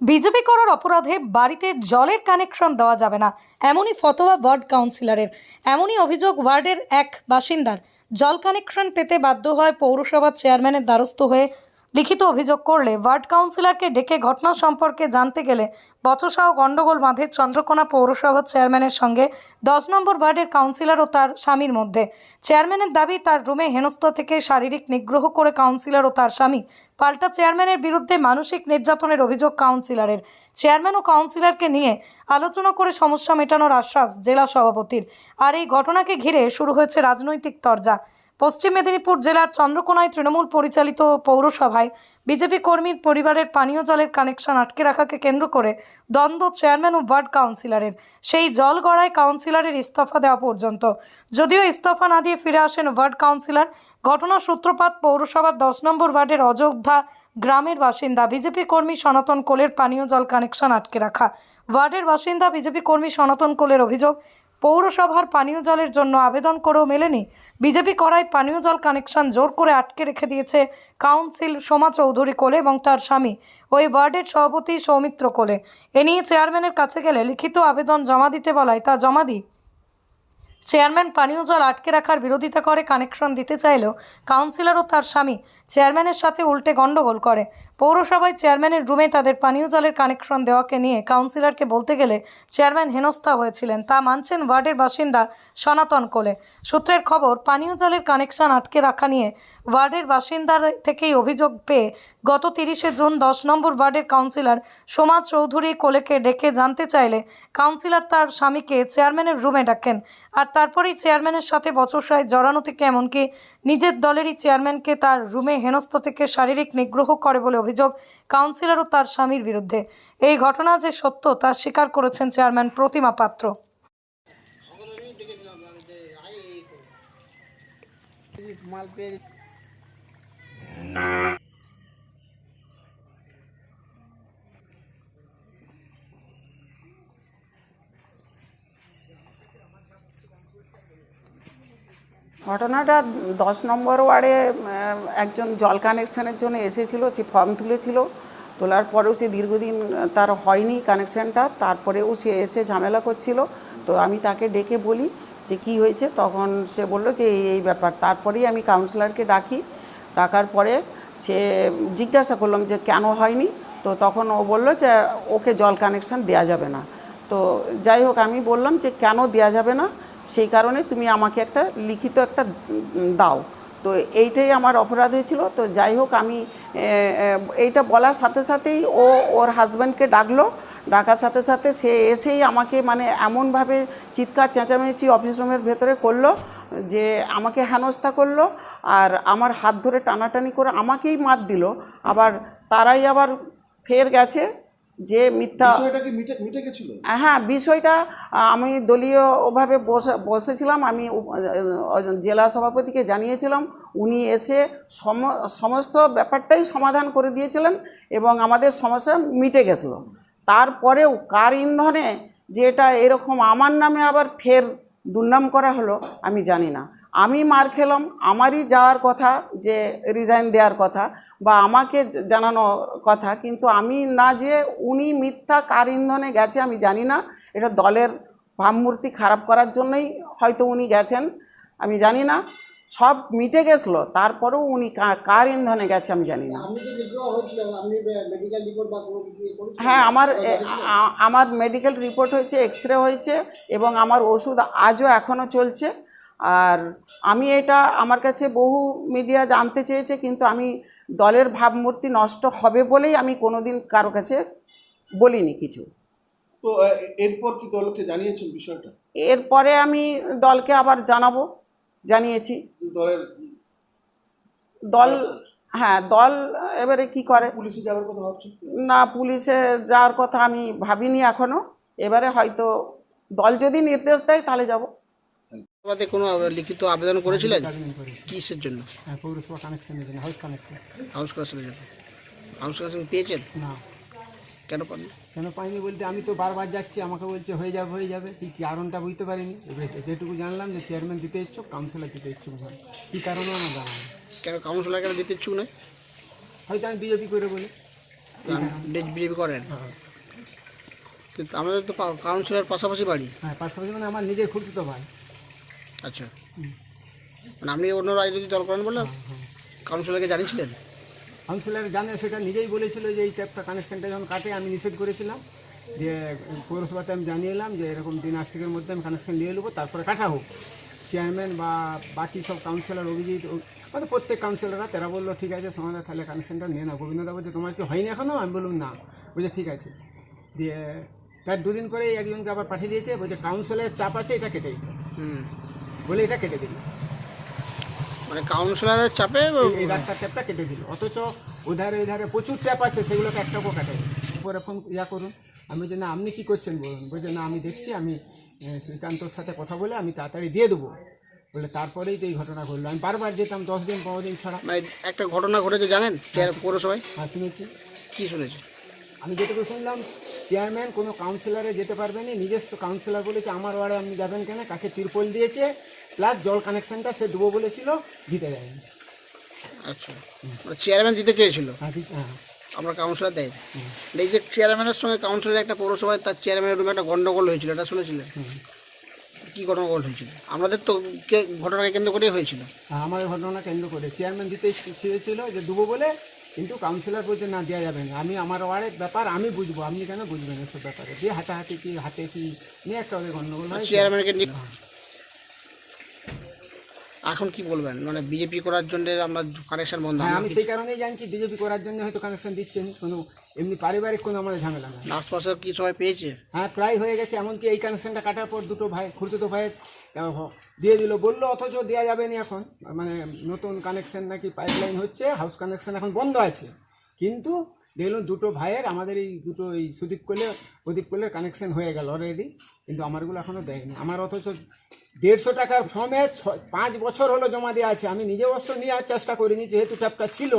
BJP করার অপরাধে বাড়িতে জলের কানেকশন দেওয়া যাবে না। এমনই ফতোয়া ওয়ার্ড কাউন্সিলরের। এমনই অভিযোগ ওয়ার্ডের এক বাসিন্দার। জল কানেকশন পেতে বাধ্য হয় পৌরসভার চেয়ারম্যানের দ্বারস্থ হয়ে লিখিত অভিযোগ করলে ওয়ার্ড কাউন্সিলরকে ডেকে ঘটনা সম্পর্কে জানতে গেলে বচসা ও গণ্ডগোল বাঁধে চন্দ্রকোনা পৌরসভার চেয়ারম্যানের সঙ্গে। দশ নম্বর ওয়ার্ডের কাউন্সিলর ও তার স্বামীর মধ্যে। চেয়ারম্যানের দাবি, তার রুমে হেনস্থা থেকে শারীরিক নিগ্রহ করে কাউন্সিলর ও তার স্বামী। পাল্টা চেয়ারম্যানের বিরুদ্ধে মানসিক নির্যাতনের অভিযোগ কাউন্সিলরের। চেয়ারম্যান ও কাউন্সিলরকে নিয়ে আলোচনা করে সমস্যা মেটানোর আশ্বাস জেলা সভাপতির। আর এই ঘটনাকে ঘিরে শুরু হয়েছে রাজনৈতিক তরজা। পশ্চিম মেদিনীপুর জেলার চন্দ্রকোনায় তৃণমূল পরিচালিত পৌরসভায় বিজেপি কর্মীর পরিবারের পানীয় জলের কানেকশন আটকে রাখাকে কেন্দ্র করে দ্বন্দ্ব চেয়ারম্যান ও ওয়ার্ড কাউন্সিলরের। সেই জল গড়ায় কাউন্সিলরের ইস্তফা দেওয়া পর্যন্ত। যদিও ইস্তফা না দিয়ে ফিরে আসেন ওয়ার্ড কাউন্সিলর ঘটনার সূত্রপাত পৌরসভার দশ নম্বর ওয়ার্ডের অযোধ্যা গ্রামের বাসিন্দা বিজেপি কর্মী সনাতন কোলের পানীয় জল কানেকশন আটকে রাখা। ওয়ার্ডের বাসিন্দা বিজেপি কর্মী সনাতন কোলের অভিযোগ পৌরসভার পানীয় জলের জন্য আবেদন করেও মেলেনি। বিজেপি করায় পানীয় জল কানেকশন জোর করে আটকে রেখে দিয়েছে কাউন্সিল সোমা চৌধুরী কোলে এবং তার স্বামী। ওই ওয়ার্ডের সভাপতি সৌমিত্র কোলে। এ নিয়ে চেয়ারম্যানের কাছে গেলে লিখিত আবেদন জমা দিতে বলায় তা জমা দিই। চেয়ারম্যান পানীয় জল আটকে রাখার বিরোধিতা করে কানেকশন দিতে চাইলেও কাউন্সিলর ও তার স্বামী। চেয়ারম্যানের সাথে উল্টে গণ্ডগোল করে। পৌরসভায় চেয়ারম্যানের রুমে তাদের পানীয় জলের কানেকশন দেওয়াকে নিয়ে কাউন্সিলরকে বলতে গেলে চেয়ারম্যান হেনস্থা হয়েছিলেন। তা মানছেন ওয়ার্ডের বাসিন্দা সনাতন কোলে। সূত্রের খবর, পানীয় জলের কানেকশন আটকে রাখা নিয়ে ওয়ার্ডের বাসিন্দার থেকেই অভিযোগ পেয়ে গত তিরিশে জুন দশ নম্বর ওয়ার্ডের কাউন্সিলর সোমা চৌধুরী কোলেকে ডেকে জানতে চাইলে কাউন্সিলর তার স্বামীকে চেয়ারম্যানের রুমে ডাকেন। আর তারপরেই চেয়ারম্যানের সাথে বচসায় জড়ানো থেকে এমনকি নিজের দলেরই চেয়ারম্যানকে তার রুমে হেনস্থ থেকে শারীরিক নিগ্রহ করে বলে অভিযোগ কাউন্সিলর ও তার স্বামীর বিরুদ্ধে। এই ঘটনা যে সত্য তা স্বীকার করেছেন চেয়ারম্যান প্রতিমা পাত্র। মাল পেয়ে ঘটনাটা দশ নম্বর ওয়ার্ডে একজন জল কানেকশানের জন্য এসেছিল, সে ফর্ম তুলেছিল। তোলার পরেও সে দীর্ঘদিন তার হয়নি কানেকশনটা, তারপরেও সে এসে ঝামেলা করছিল। তো আমি তাকে ডেকে বলি যে কি হয়েছে, তখন সে বলল যে এই এই ব্যাপার। তারপরেই আমি কাউন্সিলরকে ডাকি। ডাকার পরে সে জিজ্ঞাসা করলাম যে কেন হয়নি? তো তখন ও বলল যে ওকে জল কানেকশান দেওয়া যাবে না। তো যাই হোক, আমি বললাম যে কেন দেওয়া যাবে না? সেই কারণে তুমি আমাকে একটা লিখিত একটা দাও। তো এইটাই আমার অপরাধ হয়েছিল। তো যাই হোক, আমি এইটা বলার সাথে সাথেই ও ওর হাজব্যান্ডকে ডাকলো। ডাকার সাথে সাথে সে এসেই আমাকে মানে এমনভাবে চিৎকার চেঁচামেচি অফিস রুমের ভেতরে করল যে আমাকে হেনস্থা করল আর আমার হাত ধরে টানাটানি করে আমাকেই মাত দিল। আবার তারাই আবার ফের গেছে। যে মিথ্যা হ্যাঁ বিষয়টা আমি দলীয়ভাবে বসে বসেছিলাম আমি জেলা সভাপতিকে জানিয়েছিলাম উনি এসে সম সমস্ত ব্যাপারটাই সমাধান করে দিয়েছিলেন এবং আমাদের সমস্যা মিটে গেছিল। তারপরেও কার ইন্ধনে যে এটা এরকম আমার নামে আবার ফের দুর্নাম করা হলো আমি জানি না। আমি মার খেলাম আমারই যাওয়ার কথা যে রিজাইন দেওয়ার কথা বা আমাকে জানানো কথা কিন্তু আমি না যে উনি মিথ্যা কার ইন্ধনে গেছে আমি জানি না। এটা দলের ভাবমূর্তি খারাপ করার জন্যই হয়তো উনি গেছেন আমি জানি না। সব মিটে গেছিল তারপরেও উনি কার ইন্ধনে গেছে আমি জানি না। ইয়ে? হ্যাঁ আমার আমার মেডিকেল রিপোর্ট হয়েছে এক্স রে হয়েছে এবং আমার ওষুধ আজও এখনও চলছে। আর আমি এটা আমার কাছে বহু মিডিয়া জানতে চেয়েছে কিন্তু আমি দলের ভাবমূর্তি নষ্ট হবে বলেই আমি কোনোদিন কারও কাছে বলিনি কিছু। তো এরপর কি দলকে জানিয়েছেন বিষয়টা? এরপরে আমি দলকে আবার জানাব জানিয়েছি। দলের দল হ্যাঁ দল এবারে কি করে? পুলিশে যাওয়ার কথা ভাবছেন না পুলিশে যাওয়ার কথা আমি ভাবিনি এখনও এবারে হয়তো দল যদি নির্দেশ দেয় তাহলে যাব। সভাতে কোনো লিখিত আবেদন করেছিলেন? কিসের জন্য? হ্যাঁ পৌরসভা কানেকশনের জন্য হাউস কানেকশন হাউস কানেকশনের জন্য। হাউস কানেকশন পেয়েছেন? না। কেন পান কেন পাইনি বলতে আমি তো বারবার যাচ্ছি আমাকে বলছে হয়ে যাবে হয়ে যাবে। কি কারণটা বুঝতে পারিনি। যেটুকু জানলাম যে চেয়ারম্যান দিতে ইচ্ছুক কাউন্সিলর দিতে ইচ্ছুক নয় কী কারণে আমার জানা। কেন কাউন্সিলর কেন দিতে ইচ্ছুক নয়? হয়তো আমি বিজেপি করে বলি। বিজেপি করেন। কিন্তু আমাদের তো কাউন্সিলর পাশাপাশি বাড়ি। হ্যাঁ পাশাপাশি মানে আমার নিজের খুঁড়তো ভাই আচ্ছা। মানে আপনি অন্য রাজনৈতিক দল করেন বলে কাউন্সিলরকে জানিয়েছিলেন? কাউন্সিলর জানে সেটা নিজেই বলেছিল যে এই ট্যাপটা কানেকশনটা যখন কাটে আমি নিষেধ করেছিলাম। যে পৌরসভাতে আমি জানিয়ে এলাম যে এরকম দিন আষ্টিকের মধ্যে আমি কানেকশন নিয়ে নেব তারপরে কাটা হোক। চেয়ারম্যান বা বাকি সব কাউন্সিলর অভিজিৎ মানে প্রত্যেক কাউন্সিলররা তারা বলল ঠিক আছে সোমাদা তাহলে কানেকশনটা নিয়ে নাও। গোবিন্দদা বলছে তোমার কি হয়নি এখনও আমি বললাম না। বলছে ঠিক আছে। দিয়ে তার দুদিন পরেই একজনকে আবার পাঠিয়ে দিয়েছে বলছে কাউন্সিলের চাপ আছে এটা কেটে দিতে। হুম। বলে এটা কেটে দিল। মানে কাউন্সিলরের চাপে এই রাস্তার ট্যাপটা কেটে দিল। অথচ ওধারে ওধারে প্রচুর ট্যাপ আছে সেগুলোকে একটাও কাটে। পরে ফোন ইয়া করুন। আমি বলছি না আপনি কী করছেন? বলুন। বলছে না আমি দেখছি আমি শ্রীকান্তর সাথে কথা বলে আমি তাড়াতাড়ি দিয়ে দেবো। বলে তারপরেই তো এই ঘটনা ঘটলো। আমি বারবার যেতাম দশ দিন পনেরো দিন ছাড়া। মানে একটা ঘটনা ঘটেছে জানেন? পৌরসভায়? হ্যাঁ শুনেছি। কী শুনেছে আমি যেটুকু শুনলাম চেয়ারম্যান কোনো কাউন্সিলরে যেতে পারবে না নিজস্ব কাউন্সিলর বলেছে আমার ওয়ার্ডে আপনি যাবেন কেন? কাকে তিরপল দিয়েছে? প্লাস জল কানেকশনটা সে দেবো বলেছিল দিতে যায়নি আচ্ছা। চেয়ারম্যান দিতে চেয়েছিল? হ্যাঁ হ্যাঁ। আমরা কাউন্সিলর দেয় এই যে চেয়ারম্যানের সঙ্গে কাউন্সিলর একটা পৌরসভায় তার চেয়ারম্যানের রুমে একটা গন্ডগোল হয়েছিল এটা শুনেছিলেন কি গন্ডগোল হয়েছিল? আমাদের তো ঘটনাকে কেন্দ্র করেই হয়েছিল। হ্যাঁ, এই ঘটনা কেন্দ্র করে চেয়ারম্যান দিতে চেয়েছিল যে দেবো বলে কিন্তু কাউন্সিলর বলছে না দেওয়া যাবে না। আমি আমার ওয়ার্ডের ব্যাপার আমি বুঝব। আপনি কেন বুঝবেন এসব ব্যাপারে? দিয়ে হাতাহাতি কি হাতে কি? নিয়ে একটা ওদের গণ্ডগোল হয়। চেয়ারম্যানকে নিয়ে এখন কি বলবেন? মানে বিজেপি করার জন্য আমরা কানেকশন বন্ধ হ্যাঁ আমি সেই কারণেই জানছি বিজেপি করার জন্য হয়তো কানেকশন দিচ্ছেন কোনো এমনি পারিবারিক কোনো আমাদের ঝামেলা না আশপাশের কি সবাই পেয়েছে? হ্যাঁ প্রায় হয়ে গেছে এমনকি এই কানেকশনটা কাটার পর দুটো ভাই খুঁড়তো ভাইয়ের দিয়ে দিল বলল অথচ দেওয়া যাবে না এখন। মানে নতুন কানেকশন নাকি পাইপলাইন হচ্ছে হাউস কানেকশন এখন বন্ধ আছে। কিন্তু দেখলাম দুটো ভাইয়ের আমাদের এই দুটো এই সুদীপ কোলে প্রদীপ কোলের কানেকশন হয়ে গেল অলরেডি কিন্তু আমারগুলো এখনও দেয়নি। আমার অথচ দেড়শো টাকার ফর্মে পাঁচ বছর হলো জমা দেওয়া আছে। আমি নিজে অবশ্য নেওয়ার চেষ্টা করিনি যেহেতু ট্যাপটা ছিল।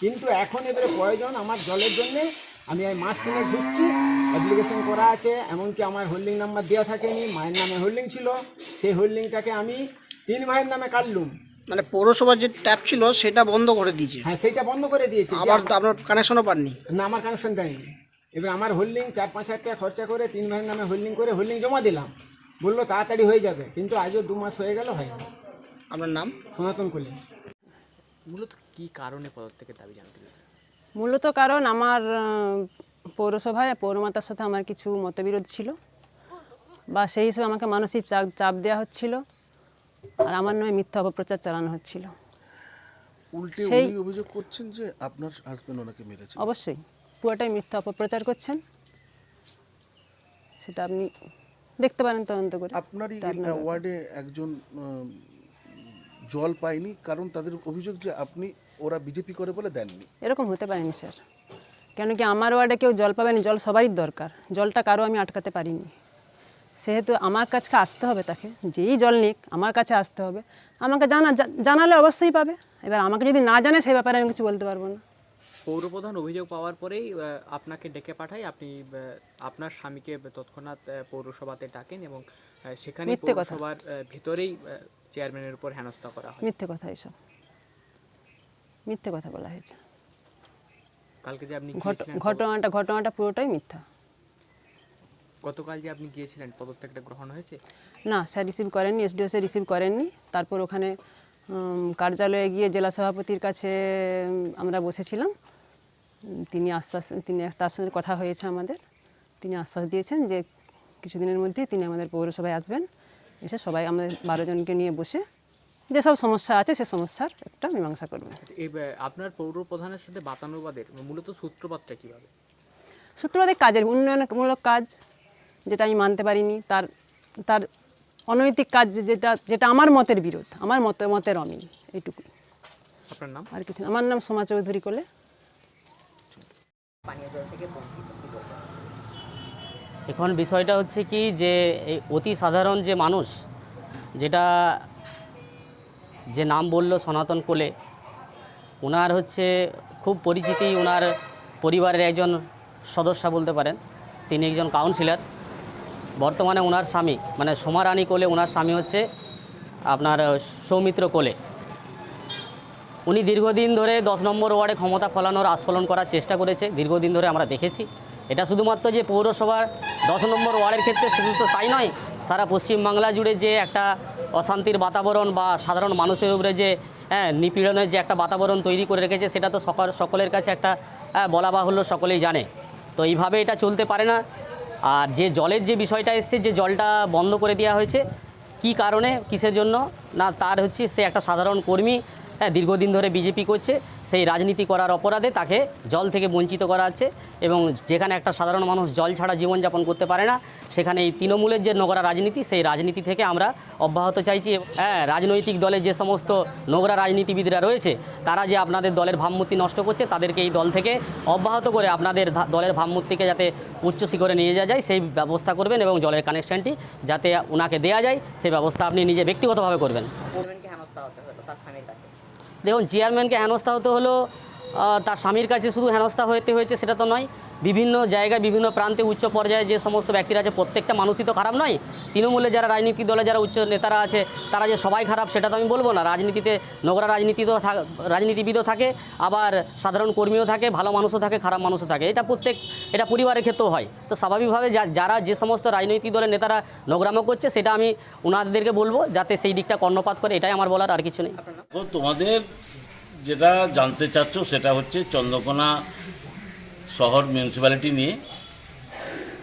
কিন্তু এখন এবারে প্রয়োজন আমার জলের জন্যে। আমি এই মাস তিনে ঢুকছি অ্যাপ্লিকেশন করা আছে এমনকি আমার হোল্ডিং নাম্বার দেওয়া থাকেনি মায়ের নামে হোল্ডিং ছিল। সেই হোল্ডিংটাকে আমি তিন ভাইয়ের নামে কাটলুম। মানে পৌরসভার যে ট্যাপ ছিল সেটা বন্ধ করে দিয়েছে। হ্যাঁ সেইটা বন্ধ করে দিয়েছি। আবার তো আপনার কানেকশনও পাননি। না আমার কানেকশন দেয়নি এবার আমার হোল্ডিং চার পাঁচ হাজার টাকা খরচা করে তিন ভাইয়ের নামে হোল্ডিং করে হোল্ডিং জমা দিলাম। বলল তাড়াতাড়ি হয়ে যাবে কিন্তু আজও দু মাস হয়ে গেল হয়নি। আপনার নাম? সনাতন করলেন মূলত কি কারণে পদত্যাগের দাবি জানতে মূলত কারণ আমার পৌরসভায় পৌরমাতার সাথে আমার কিছু মতবিরোধ ছিল বা সেই হিসেবে আমাকে মানসিক চাপ চাপ দেওয়া হচ্ছিল আর আমার নামে মিথ্যা অপপ্রচার চালানো হচ্ছিল। উল্টে সেই- উনি অভিযোগ করছেন যে আপনার হাজবেন্ড ওনাকে মেরেছে। অবশ্যই পুরোটাই মিথ্যা অপপ্রচার করছেন। সেটা আপনি দেখতে পারেন তদন্ত করে। আপনারই ওয়ার্ডে একজন জল পায়নি কারণ তাদের অভিযোগ যে আপনি ওরা বিজেপি করে বলে দেননি। এরকম হতে পারেনি স্যার। কেন কি আমার ওয়ার্ডে কেউ জল পাবেনি? জল সবারই দরকার। জলটা কারও আমি আটকাতে পারিনি। সেহেতু আমার কাছে আসতে হবে তাকে। যেই জল নিক আমার কাছে আসতে হবে। আমাকে জানা জানালে অবশ্যই পাবে। এবার আমাকে যদি না জানে সেই ব্যাপারে আমি কিছু বলতে পারব না। পৌরপ্রধান অভিযোগ পাওয়ার পরেই আপনাকে ডেকে পাঠায় আপনি আপনার স্বামীকে তৎক্ষণাৎ পৌরসভাতে ডাকেন এবং সেখানে পৌরসভার ভিতরেই চেয়ারম্যানের উপর হেনস্থা করা হয়। মিথ্যে কথা এসব। মিথ্যে কথা বলা হয়েছে। কালকে যে আপনি ঘটনাটা ঘটনাটা পুরোটাই মিথ্যা। গতকাল যে আপনি গিয়েছিলেন পদত্যাগটা গ্রহণ হয়েছে? না স্যার রিসিভ করেননি এসডিও স্যার রিসিভ করেননি। তারপর ওখানে কার্যালয়ে গিয়ে জেলা সভাপতির কাছে আমরা বসেছিলাম। তিনি আশ্বাস তিনি তার সঙ্গে কথা হয়েছে আমাদের। তিনি আশ্বাস দিয়েছেন যে কিছুদিনের মধ্যেই তিনি আমাদের পৌরসভায় আসবেন। এসে সবাই আমাদের বারো জনকে নিয়ে বসে যেসব সমস্যা আছে সে সমস্যার একটা মীমাংসা করবেন। আপনার পৌরপ্রধানের সাথে বাতানুবাদের মূলত সূত্রপাতটা কীভাবে? সূত্রপাতে কাজের উন্নয়নমূলক কাজ যেটা আমি মানতে পারিনি তার তার অনৈতিক কাজ যেটা যেটা আমার মতের বিরোধ আমার মত মতের অমিল এইটুকু আপনার নাম? আর কিছু আমার নাম সোমা চৌধুরী কোলে। এখন বিষয়টা হচ্ছে কি যে এই অতি সাধারণ যে মানুষ, যেটা যে নাম বলল সনাতন কোলে ওনার হচ্ছে খুব পরিচিতি ওনার পরিবারের একজন সদস্য বলতে পারেন। তিনি একজন কাউন্সিলর বর্তমানে ওনার স্বামী মানে সোমারানী কোলে ওনার স্বামী হচ্ছে আপনার সৌমিত্র কোলে। উনি দীর্ঘদিন ধরে দশ নম্বর ওয়ার্ডে ক্ষমতা ফলানোর আস্ফলন করার চেষ্টা করেছে দীর্ঘদিন ধরে আমরা দেখেছি। এটা শুধুমাত্র যে পৌরসভার দশ নম্বর ওয়ার্ডের ক্ষেত্রে শুধু তো তাই নয় সারা পশ্চিমবাংলা জুড়ে যে একটা অশান্তির বাতাবরণ বা সাধারণ মানুষের উপরে যে হ্যাঁ নিপীড়নের যে একটা বাতাবরণ তৈরি করে রেখেছে সেটা তো সকল সকলের কাছে একটা হ্যাঁ, বলা বাহুল্য সকলেই জানে। তো এইভাবে এটা চলতে পারে না। আর যে জলের যে বিষয়টা এসছে যে জলটা বন্ধ করে দেওয়া হয়েছে কি কারণে কিসের জন্য না তার হচ্ছে সে একটা সাধারণ কর্মী হ্যাঁ দীর্ঘদিন ধরে বিজেপি করছে, সেই রাজনীতি করার অপরাধে তাকে জল থেকে বঞ্চিত করা হচ্ছে এবং যেখানে একটা সাধারণ মানুষ জল ছাড়া জীবনযাপন করতে পারে না, সেখানে এই তৃণমূলের যে নোংরা রাজনীতি, সেই রাজনীতি থেকে আমরা অব্যাহত চাইছি হ্যাঁ রাজনৈতিক দলের যে সমস্ত নোংরা রাজনীতিবিদরা রয়েছে, তারা যে আপনাদের দলের ভাবমূর্তি নষ্ট করছে, তাদেরকে এই দল থেকে অব্যাহত করে আপনাদের দলের ভাবমূর্তিকে যাতে উচ্চ শিখরে নিয়ে যাওয়া যায়, সেই ব্যবস্থা করবেন এবং জলের কানেকশনটি যাতে ওনাকে দেওয়া যায় সেই ব্যবস্থা আপনি নিজে ব্যক্তিগতভাবে করবেন। দেখুন চেয়ারম্যানকে হেনস্থা হতে হলো তার স্বামীর কাছে শুধু হেনস্থা হতে হয়েছে সেটা তো নয় বিভিন্ন জায়গায়, বিভিন্ন প্রান্তে উচ্চ পর্যায়ে যে সমস্ত ব্যক্তিরা আছে, প্রত্যেকটা মানুষই তো খারাপ নয়। তৃণমূলে যারা রাজনীতিক দলে যারা উচ্চ নেতারা আছে, তারা যে সবাই খারাপ, সেটা তো আমি বলব না। রাজনীতিতে নোংরা রাজনীতি তো রাজনীতিবিদও থাকে, আবার সাধারণ কর্মীও থাকে, ভালো মানুষও থাকে, খারাপ মানুষও থাকে। এটা প্রত্যেক, এটা পরিবারের ক্ষেত্রেও হয়। তো স্বাভাবিকভাবে যারা যে সমস্ত রাজনৈতিক দলের নেতারা নোংরামো করছে, সেটা আমি ওনাদেরকে বলব, যাতে সেই দিকটা কর্ণপাত করে, এটাই আমার বলার আর কিছু নেই। তোমাদের যেটা জানতে চাচ্ছ, সেটা হচ্ছে চন্দ্রকোনা শহর মিউনিসিপ্যালিটি নিয়ে।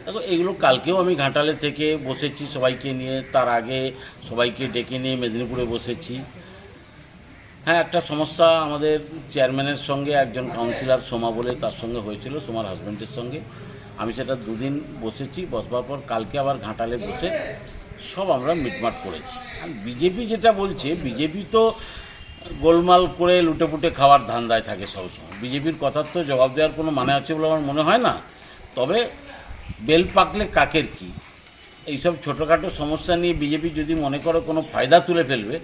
দেখো, এগুলো কালকেও আমি ঘাটালে থেকে বসেছি সবাইকে নিয়ে, তার আগে সবাইকে ডেকে নিয়ে মেদিনীপুরে বসেছি। হ্যাঁ একটা সমস্যা আমাদের চেয়ারম্যানের সঙ্গে, একজন কাউন্সিলর সোমা বলে তার সঙ্গে হয়েছিল, সোমার হাজব্যান্ডের সঙ্গে। আমি সেটা দুদিন বসেছি, বসবার পর কালকে আবার ঘাটালে বসে সব আমরা মিটমাট করেছি। আর বিজেপি যেটা বলছে, বিজেপি তো গোলমাল করে লুটেপুটে খাওয়ার ধান্দায় থাকে সবসময় বিজেপির কথার তো জবাব দেওয়ার কোনো মানে আছে বলে আমার মনে হয় না। তবে বেল পাকলে কাকের কি? এইসব ছোটোখাটো সমস্যা নিয়ে বিজেপি যদি মনে করে কোনো ফায়দা তুলে ফেলবে,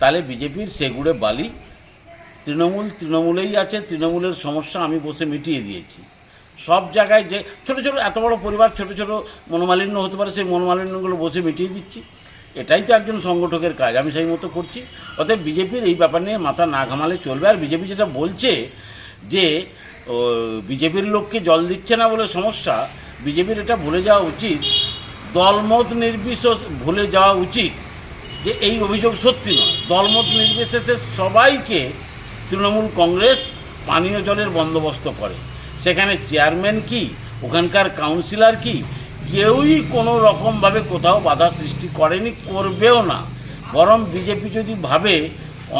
তাহলে বিজেপির সেগুড়ে বালি তৃণমূল, তৃণমূলেই আছে, তৃণমূলের সমস্যা আমি বসে মিটিয়ে দিয়েছি। সব জায়গায় যে ছোট ছোট, এত বড় পরিবার, ছোট ছোট মনোমালিন্য হতে পারে, সেই মনোমালিন্যগুলো বসে মিটিয়ে দিচ্ছি। এটাই তো একজন সংগঠকের কাজ, আমি সেই মতো করছি। অতএব বিজেপির এই ব্যাপার নিয়ে মাথা না ঘামালে চলবে। আর বিজেপি যেটা বলছে যে বিজেপির লোককে জল দিচ্ছে না বলে সমস্যা, বিজেপির এটা ভুলে যাওয়া উচিত, দলমত নির্বিশেষ, ভুলে যাওয়া উচিত, যে এই অভিযোগ সত্যি নয়। দলমত নির্বিশেষে সবাইকে তৃণমূল কংগ্রেস পানীয় জলের বন্দোবস্ত করে। সেখানে চেয়ারম্যান কি? ওখানকার কাউন্সিলর কি? কেউই কোনো রকমভাবে কোথাও বাধা সৃষ্টি করেনি, করবেও না। বরং বিজেপি যদি ভাবে,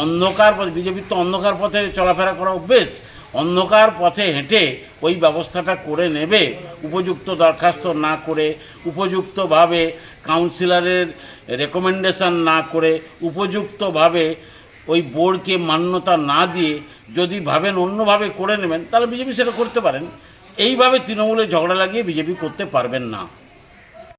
অন্ধকার বিজেপির তো অন্ধকার পথে চলাফেরা করা অভ্যেস অন্ধকার পথে হেঁটে ওই ব্যবস্থাটা করে নেবে, উপযুক্ত দরখাস্ত না করে, উপযুক্তভাবে কাউন্সিলরের রেকমেন্ডেশন না করে, উপযুক্তভাবে ওই বোর্ডকে মান্যতা না দিয়ে যদি ভাবেন অন্যভাবে করে নেবেন, তাহলে বিজেপি সেটা করতে পারেন। এইভাবে তৃণমূলে ঝগড়া লাগিয়ে বিজেপি করতে পারবেন না।